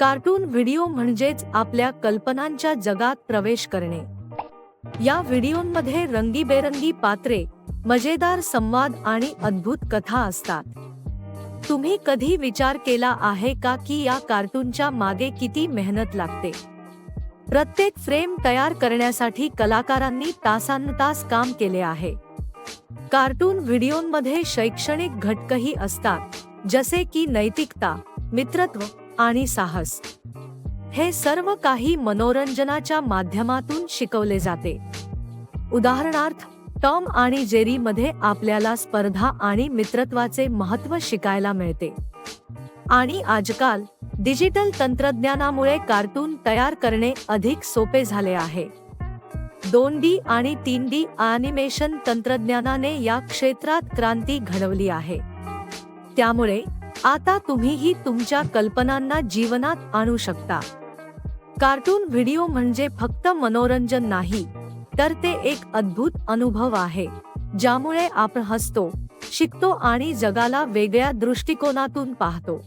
Cartoon video म्हणजेच आपल्या कल्पनांच्या जगात प्रवेश करणे. या व्हिडिओंमध्ये रंगीबेरंगी पात्रे मजेदार संवाद आणि अद्भुत कथा असतात. तुम्ही कधी विचार केला आहे का की या कार्टूनच्या मागे किती मेहनत लागते? प्रत्येक फ्रेम तयार करण्यासाठी कलाकारांनी तासांतास काम केले आहे. कार्टून व्हिडिओंमध्ये शैक्षणिक घटकही असतात जसे की नैतिकता मित्रत्व आणि साहस. हे सर्व काही मनोरंजनाच्या माध्यमातून शिकवले जाते. उदाहरणार्थ टॉम आणि जेरी मध्ये आपल्याला स्पर्धा आणि मित्रत्वाचे महत्त्व शिकायला मिळते. आणि आजकाल डिजिटल तंत्रज्ञानामुळे कार्टून तयार करणे अधिक सोपे झाले आहे. दोन डी आणि तीन डी अॅनिमेशन तंत्रज्ञानाने या क्षेत्रात क्रांती घडवली आहे. त्यामुळे आता तुम्हीही तुमच्या कल्पनांना जीवनात आणू शकता. कार्टून व्हिडिओ म्हणजे फक्त मनोरंजन नाही तर ते एक अद्भुत अनुभव आहे ज्यामुळे आपण हसतो शिकतो आणि जगाला वेगळ्या दृष्टिकोनातून पाहतो.